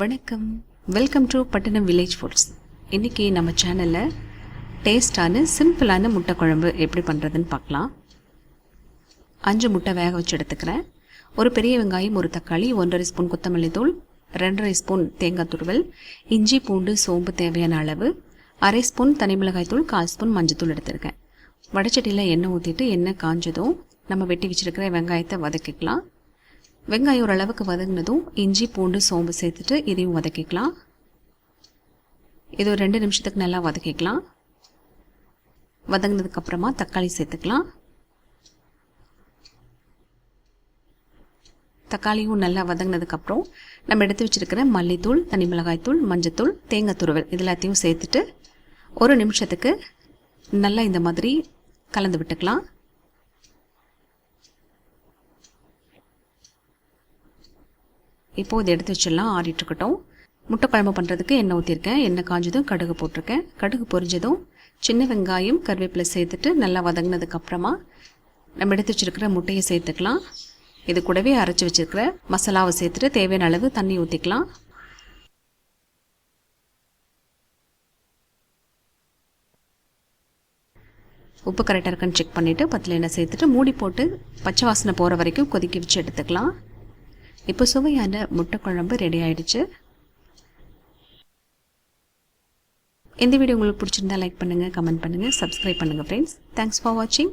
வணக்கம். Welcome to Pattanam village foods இன்றைக்கி நம்ம சேனலில் டேஸ்டான சிம்பிளான முட்டை குழம்பு எப்படி பண்ணுறதுன்னு பார்க்கலாம். அஞ்சு முட்டை வேக வச்சு எடுத்துக்கிறேன். ஒரு பெரிய வெங்காயம் ஒரு தக்காளி ஒன்றரை ஸ்பூன் கொத்தமல்லி தூள் ரெண்டரை ஸ்பூன் தேங்காய் துருவல் இஞ்சி பூண்டு சோம்பு தேவையான அளவு அரை ஸ்பூன் தனி மிளகாய் தூள் கால் ஸ்பூன் மஞ்சத்தூள் எடுத்திருக்கேன். வடச்சட்டியில் எண்ணெய் ஊற்றிட்டு எண்ணெய் காஞ்சதும் நம்ம வெட்டி வச்சுருக்கிற வெங்காயத்தை வதக்கிக்கலாம். வெங்காயம் ஓரளவுக்கு வதங்கினதும் இஞ்சி பூண்டு சோம்பு சேர்த்துட்டு இதையும் வதக்கிக்கலாம். இது ஒரு ரெண்டு நிமிஷத்துக்கு நல்லா வதக்கிக்கலாம். வதங்கினதுக்கப்புறமா தக்காளி சேர்த்துக்கலாம். தக்காளியும் நல்லா வதங்கினதுக்கப்புறம் நம்ம எடுத்து வச்சுருக்கிற மல்லித்தூள் தனி மிளகாய்த்தூள் மஞ்சத்தூள் தேங்காய் துருவல் இது எல்லாத்தையும் சேர்த்துட்டு ஒரு நிமிஷத்துக்கு நல்லா இந்த மாதிரி கலந்து விட்டுக்கலாம். இப்போது இதை எடுத்து வச்சிடலாம் ஆறிட்டுருக்கட்டும். முட்டை குழம்பு பண்ணுறதுக்கு எண்ணெய் ஊற்றிருக்கேன் எண்ணெய் காஞ்சதும் கடுகு போட்டிருக்கேன். கடுகு பொரிஞ்சதும் சின்ன வெங்காயம் கருவேப்பிலை சேர்த்துட்டு நல்லா வதங்கினதுக்கப்புறமா நம்ம எடுத்து வச்சுருக்கிற முட்டையை சேர்த்துக்கலாம். இது கூடவே அரைச்சி வச்சுருக்கிற மசாலாவை சேர்த்துட்டு தேவையான அளவு தண்ணி ஊற்றிக்கலாம் உப்பு கரெக்டாக இருக்கான்னு செக் பண்ணிவிட்டு பத்தில் எண்ணெய் சேர்த்துட்டு மூடி போட்டு பச்சை வாசனை போகிற வரைக்கும் கொதிக்க வச்சு எடுத்துக்கலாம். இப்போ சுவையான முட்டை குழம்பு ரெடி ஆயிடுச்சு. இந்த வீடியோ உங்களுக்கு பிடிச்சிருந்தா லைக் பண்ணுங்கள் கமெண்ட் பண்ணுங்கள் சப்ஸ்கிரைப் பண்ணுங்கள் ஃப்ரெண்ட்ஸ் தேங்க்ஸ் ஃபார் வாட்சிங்